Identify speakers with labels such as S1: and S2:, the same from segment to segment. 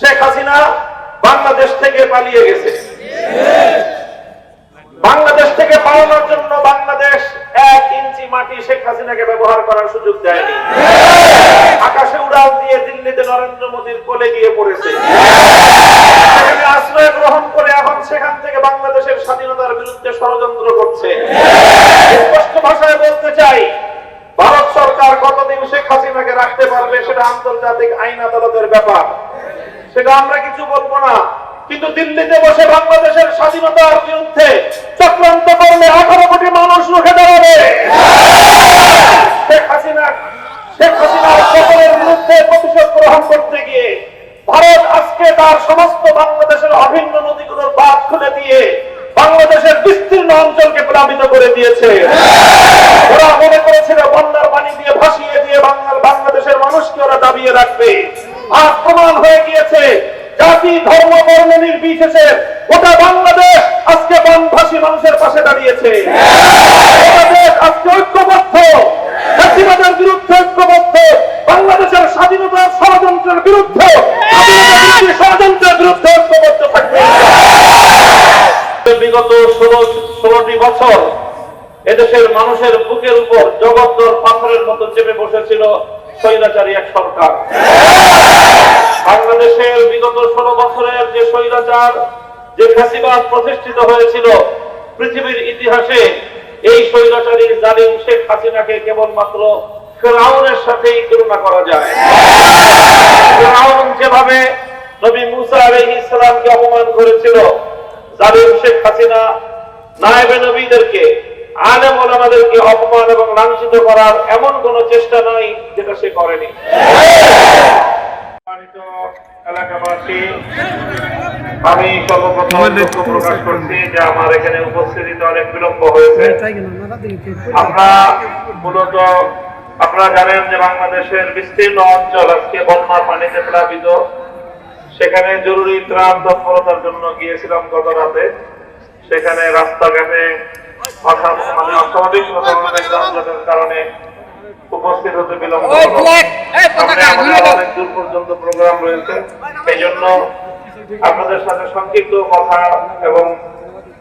S1: শেখ হাসিনা বাংলাদেশ থেকে পালিয়ে গেছে। বাংলাদেশ থেকে পালানোর জন্য বাংলাদেশ এক ইঞ্চি মাটি শেখ হাসিনাকে ব্যবহার করার সুযোগ দেয়নি। আকাশে উড়াল দিয়ে দিল্লিতে নরেন্দ্র মোদীর কোলে গিয়ে পড়েছে। আশ্রয় গ্রহণ করে এখন সেখান থেকে বাংলাদেশের স্বাধীনতার বিরুদ্ধে ষড়যন্ত্র করছে। স্পষ্ট ভাষায় বলতে চাই, ভারত সরকার কতদিন শেখ হাসিনাকে রাখতে পারবে সেটা আন্তর্জাতিক আইন আদালতের ব্যাপার। সেটা আমরা কিছু বলব না। কিন্তু দিল্লিতে বসে বাংলাদেশের স্বাধীনতার বিরুদ্ধে চক্রান্ত করলে আঠারো কোটি মানুষ রুখে দাঁড়াবে। শেখ হাসিনা, শেখ হাসিনার সকলের বিরুদ্ধে প্রতিশোধ গ্রহণ করতে গিয়ে ভারত আজকে তার সমস্ত বাংলাদেশের অভিন্ন নদীগুলোর বাঁধ খুলে দিয়ে বাংলাদেশের বিস্তীর্ণ অঞ্চলকে প্লাবিত করে দিয়েছে। ওরা মনে করেছিল বন্যার পানি দিয়ে ভাসিয়ে নির্বিশেষে গোটা বাংলাদেশ আজকে বনভাসী মানুষের পাশে দাঁড়িয়েছে। আজকে ঐক্যবদ্ধ। ফ্যাসিবাদের বিরুদ্ধে ঐক্যবদ্ধ। বাংলাদেশের ষড়যন্ত্রের বিরুদ্ধে। ষড়যন্ত্রের বিরুদ্ধে ঐক্যবদ্ধ থাকবে। বিগত ষোলো ষোলোটি বছর এদেশের মানুষের বুকের উপর জগদ্দর পাথরের মতো চেপে বসেছিল। স্বৈরাচারী এক সরকার। বাংলাদেশের বিগত ষোলো বছরের যে স্বৈরাচার, যে ফ্যাসিবাদ প্রতিষ্ঠিত হয়েছিল, পৃথিবীর ইতিহাসে এই স্বৈরাচারী জালিম শেখ হাসিনাকে কেবলমাত্র ফেরাউনের সাথেই তুলনা করা যায়। ফেরাউন যেভাবে নবী মুসা আলাইহিস ইসলামকে অপমান করেছিল, জালিম শেখ হাসিনা নায়েবে নবীদেরকে আলেম ওলামাদেরকে অপমান এবং লাঞ্ছিত করার এমন কোন চেষ্টা নাই যেটা সে করেনি। এলাকাবাসী আমি সর্বপ্রথম দুঃখ প্রকাশ করছি যে আমার এখানে উপস্থিতিতে অনেক বিলম্ব হয়েছে। আমরা মূলত আপনারা জানেন যে বাংলাদেশের বিস্তীর্ণ অঞ্চল আজকে বন্যার পানিতে প্লাবিত। সেখানে জরুরি ত্রাণ তৎপরতার জন্য গিয়েছিলাম গত রাতে সেখানে রাস্তাঘাটে মানে অস্বাভাবিক কারণে উপস্থিত হতে বিলম্ব। অনেক দূর পর্যন্ত প্রোগ্রাম রয়েছে। জন্য আপনাদের সাথে সংক্ষিপ্ত কথা এবং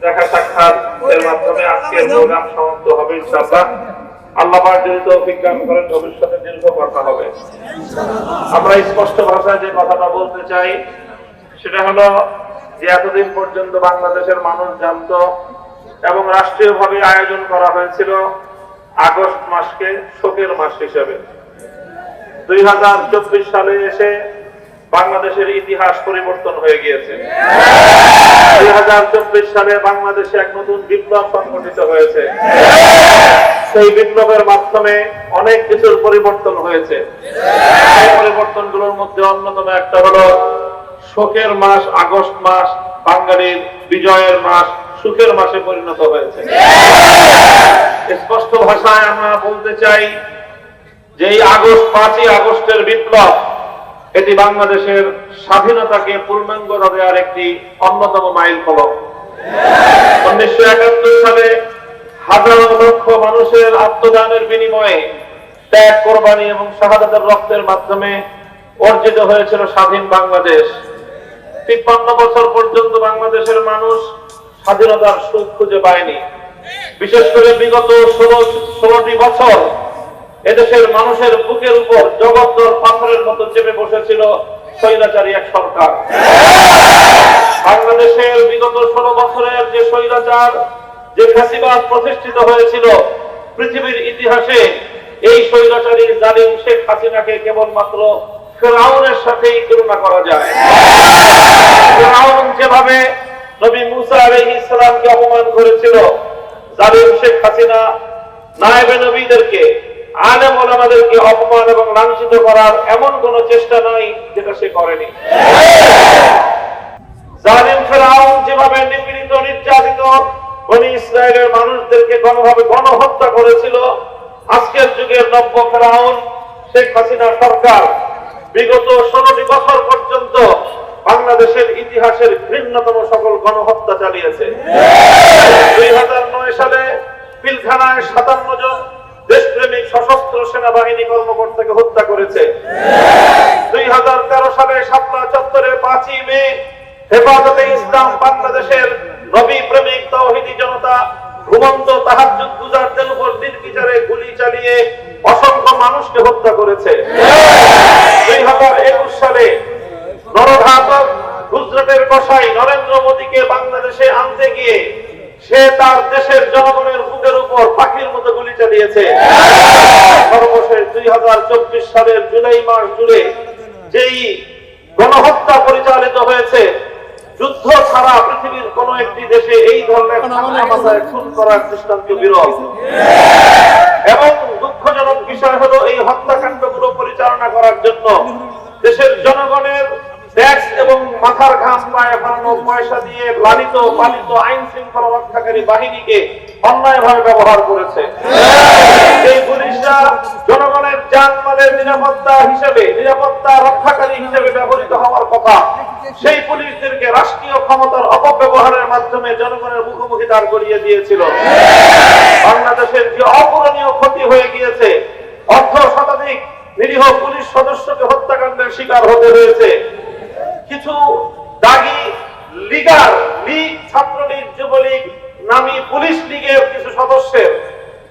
S1: দেখা সাক্ষাৎ এর মাধ্যমে আজকের প্রোগ্রাম সমাপ্ত হবে ইনশাআল্লাহ। আল্লাহ যদি তৌফিক দান করেন ভবিষ্যতে দীর্ঘ কথা হবে। আমরা স্পষ্ট ভাষায় যে কথাটা বলতে চাই সেটা হলো যে এতদিন পর্যন্ত বাংলাদেশের মানুষ জানতো এবং রাষ্ট্রীয়ভাবে আয়োজন করা হয়েছিল আগস্ট মাসকে শোকের মাস হিসেবে। দুই হাজার চব্বিশ সালে এসে বাংলাদেশের ইতিহাস পরিবর্তন হয়ে গিয়েছে। দুই হাজার চব্বিশ সালে বাংলাদেশে এক নতুন বিপ্লব সংঘটিত হয়েছে। সেই বিপ্লবের মাধ্যমে অনেক কিছুর পরিবর্তন হয়েছে। সেই পরিবর্তনগুলোর মধ্যে অন্যতম একটা হলো শোকের মাস, আগস্ট মাস, বাঙালির বিজয়ের মাস সুখের মাসে পরিণত হয়েছে। স্পষ্ট ভাষায় আমরা বলতে চাই যে এই আগস্ট, পাঁচই আগস্টের বিপ্লব, এটি বাংলাদেশের স্বাধীনতাকে পূর্ণাঙ্গতা দেওয়ার একটি অন্যতম মাইল ফলক উনিশশো একাত্তর সালে হাজার লক্ষ মানুষের আত্মদানের বিনিময়ে ত্যাগ, কোরবানি এবং শাহাদাতের রক্তের মাধ্যমে অর্জিত হয়েছিল স্বাধীন বাংলাদেশ। তিপ্পান্ন বছর পর্যন্ত বাংলাদেশের মানুষ স্বাধীনতার সুখ খুঁজে পায়নি। বিশেষ করে বিগত ষোলো ষোলোটি বছর এদেশের মানুষের বুকের উপর জগদ্দর পাথরের মতো চেপে বসেছিল স্বৈরাচারী এক সরকার। বাংলাদেশের বিগত ষোলো বছরের যে স্বৈরাচার, যে ফ্যাসিবাদ প্রতিষ্ঠিত হয়েছিল, পৃথিবীর ইতিহাসে এই স্বৈরাচারী জালিম শেখ হাসিনাকে কেবলমাত্র ফেরাউনের সাথেই তুলনা করা যায়। ফেরাউন যেভাবে নবী মুসা আলাইহিস ইসলামকে অপমান করেছিল। জালিম শেখ হাসিনা নায়েবে নবীদেরকে, আলেম ওলামাদেরকে অপমান এবং লাঞ্ছিত করার এমন কোন চেষ্টা নাই যেটা সে করেনি। জালিম ফেরাউন যেভাবে নিপীড়িত, নির্যাতিত বনি ইসরায়েলের মানুষদেরকে গণভাবে গণহত্যা করেছিল, আজকের যুগের নব্য ফেরাউন শেখ হাসিনা সরকার বিগত ষোলোটি বছর পর্যন্ত বাংলাদেশের ইতিহাসের ঘৃণ্যতম সকল গণহত্যা চালিয়েছে। দুই হাজার নয় সালে পিলখানায় সাতান্ন জন দেশপ্রেমিক সশস্ত্র সেনাবাহিনী কর্মকর্তাকে হত্যা করেছে। দুই হাজার তেরো সালে শাপলা চত্বরে পাঁচ হেফাজতে ইসলাম বাংলাদেশের নবী প্রেমিক তৌহিদি জনতা ঘুমন্ত তাহাজ্জুদ গুজারদের উপর নির্বিচারে গুলি চালিয়ে অসংখ্য মানুষকে হত্যা করেছে। দুই হাজার একুশ সালে গুজরাটের কসাই নরেন্দ্র মোদীকে বাংলাদেশে আনতে গিয়ে সে তার দেশের জনগণের বুকের উপর পাখির মতো গুলি চালিয়েছে। সর্বশেষ দুই হাজার চব্বিশ সালের জুলাই মাস জুড়ে যেই গণহত্যা পরিচালিত হয়েছে, যুদ্ধ ছাড়া পৃথিবীর কোন একটি দেশে এই ধরনের খুন করার দৃষ্টান্ত বিরল। এবং দুঃখজনক বিষয় হলো এই হত্যাকাণ্ডগুলো পরিচালনা করার জন্য দেশের জনগণের এবং মাথার ঘাম পায়ে ফেলানো পয়সা দিয়ে লালিত, পালিত, আইন শৃঙ্খলা রক্ষাকারী বাহিনীকে ব্যবহার করেছে। এই পুলিশরা জনগণের নিরাপত্তা হিসেবে, নিরাপত্তা রক্ষাকারী হিসেবে ব্যবহৃত হওয়ার কথা। সেই পুলিশদেরকে রাষ্ট্রীয় ক্ষমতার অপব্যবহারের মাধ্যমে জনগণের মুখোমুখি দাঁড় করিয়ে দিয়েছিল। বাংলাদেশের যে অপূরণীয় ক্ষতি হয়ে গিয়েছে, অর্ধ শতাধিক নিরীহ পুলিশ সদস্যকে হত্যাকাণ্ডের শিকার হতে হয়েছে। ছাত্রলীগ নামী পুলিশ লীগের কিছু সদস্যের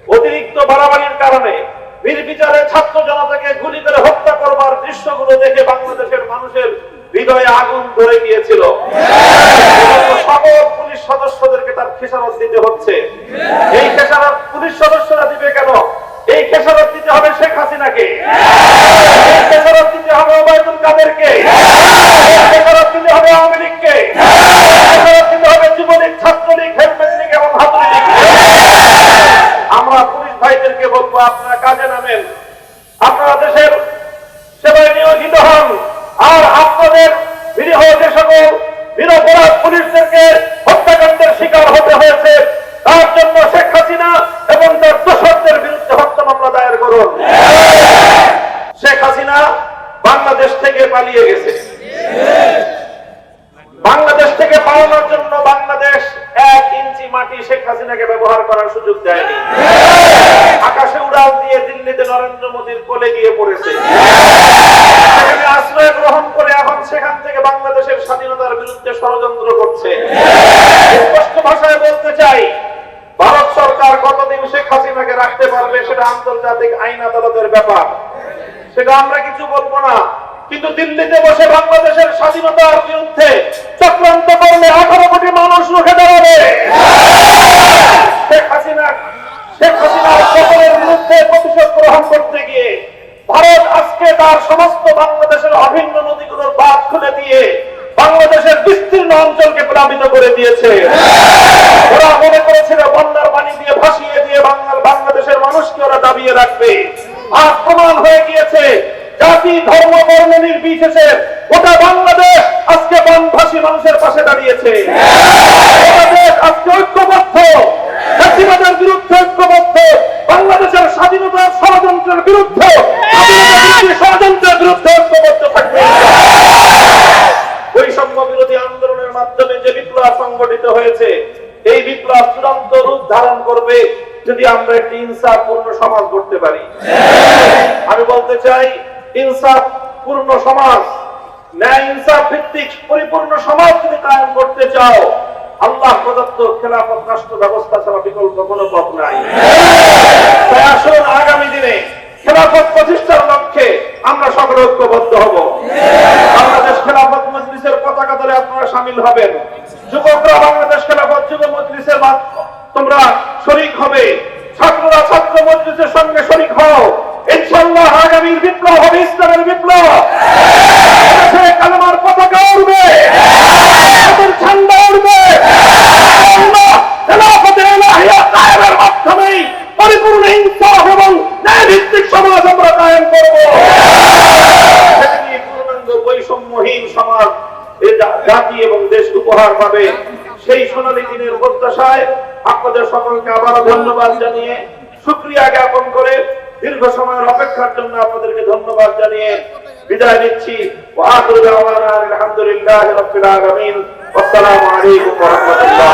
S1: অতিরিক্ত বাড়াবাড়ির কারণে নির্বিচারে ছাত্র জনতাকে গুলি করে হত্যা করবার দৃশ্যগুলো দেখে বাংলাদেশের মানুষের হৃদয়ে আগুন ধরে গিয়েছিল। সকল পুলিশ সদস্যদেরকে তার খেসারত দিতে হচ্ছে। এই খেসারত পুলিশ সদস্যরা দিবে কেন এই খেসারত দিতে হবে শেখ হাসিনাকে এই খেসারত দিতে হবে ওবায়দুল কাদেরকে এই খেসারত দিতে হবে আওয়ামী লীগকে এই খেসারত দিতে হবে যুবলীগ ছাত্রলীগ হেলমেট লীগ এবং হাতুড়ি লীগকে আমরা পুলিশ ভাইদেরকে বলব আপনারা কাজে নামেন আপনারা দেশের সেবায় নিয়োজিত হন আর আপনাদের নিরীহ যে সকল নিরপরাধ পুলিশদেরকে হত্যাকাণ্ডের শিকার হতে হয়েছে তার জন্য শেখ হাসিনা এবং তার দোষকদের বিরুদ্ধে হত্যা শেখ হাসিনা বাংলাদেশ থেকে পালিয়ে গেছে। বাংলাদেশ থেকে পালানোর জন্য বাংলাদেশ এক ইঞ্চি মাটি শেখ হাসিনাকে ব্যবহার করার সুযোগ দেয়নি। আকাশে উড়াল দিয়ে দিল্লিতে নরেন্দ্র মোদীর কোলে গিয়ে পড়েছে। আশ্রয় গ্রহণ করে এখন সেখান থেকে বাংলাদেশের স্বাধীনতার বিরুদ্ধে ষড়যন্ত্র করছে। স্পষ্ট ভাষায় বলতে চাই ভারত সরকার কতদিন শেখ হাসিনাকে রাখতে পারবে সেটা আন্তর্জাতিক আইন আদালতের ব্যাপার। সেটা আমরা কিছু বলব না। কিন্তু দিল্লিতে বসে বাংলাদেশের স্বাধীনতার বিরুদ্ধে চক্রান্ত করলে আঠারো কোটি মানুষ রুখে দাঁড়াবে। শেখ হাসিনা, শেখ হাসিনার সকলের বিরুদ্ধে প্রতিশোধ গ্রহণ করতে গিয়ে ভারত আজকে তার সমস্ত বাংলাদেশের অভিন্ন নদীগুলোর বাদ খুলে দিয়ে বাংলাদেশের বিস্তীর্ণ অঞ্চলকে প্লাবিত করে দিয়েছে। ওরা মনে করেছিল বন্যার পানি দিয়ে ভাসিয়ে দিয়ে বাংলার বাংলাদেশের মানুষকে ওরা দাবিয়ে রাখবে। আর প্রমাণ হয়ে গিয়েছে জাতি ধর্ম বর্ণ নির্বিশেষে গোটা বাংলাদেশ আজকে বনভাসী মানুষের পাশে দাঁড়িয়েছে। গোটা দেশ আজকে ঐক্যবদ্ধ ফ্যাসিবাদের বিরুদ্ধে ঐক্যবদ্ধ বাংলাদেশের স্বাধীনতার ষড়যন্ত্রের বিরুদ্ধে স্বাধীনতা বিরোধী ষড়যন্ত্রের বিরুদ্ধে ঐক্যবদ্ধ থাকবে বৈষম্য বিরোধী আন্দোলনের মাধ্যমে যে বিপ্লব সংগঠিত হয়েছে এই বিপ্লব চূড়ান্ত রূপ ধারণ করবে যদি আমরা একটি ইনসাফপূর্ণ সমাজ করতে পারি। আমি বলতে চাই ইনসাফ পূর্ণ সমাজ, ন্যায় ইনসাফ ভিত্তিক পরিপূর্ণ সমাজ যদি কায়েম করতে চাও, আল্লাহ প্রদত্ত খেলাফত রাষ্ট্র ব্যবস্থা ছাড়া বিকল্প কোনো পথ নাই। তাই আসুন আগামী দিনে খেলাফত প্রতিষ্ঠার লক্ষ্যে আমরা সকলে ঐক্যবদ্ধ হব। বাংলাদেশ খেলাফত মজলিসের পতাকা দলে আপনারা সামিল হবেন। যুবকরা, বাংলাদেশ খেলাফত যুব মজলিসের তোমরা হবে। ছাত্ররা, ছাত্র মজলিসের সঙ্গে শরিক হও। ইনশাল্লাহ আগামীর বিপ্লব হবে, ইসলামের বিপ্লব। কালেমার পতাকা ভিত্তিক সমাজ জাতি এবং দেশ সেই সোনালী দিনের প্রত্যাশায় আপনাদের সকলকে আবারও ধন্যবাদ জানিয়ে শুক্রিয়া জ্ঞাপন করে দীর্ঘ সময়ের অপেক্ষার জন্য আপনাদেরকে ধন্যবাদ জানিয়ে বিদায় নিচ্ছি। আলহামদুলিল্লাহ আসসালামু আলাইকুম রাহমাতুল্লাহ।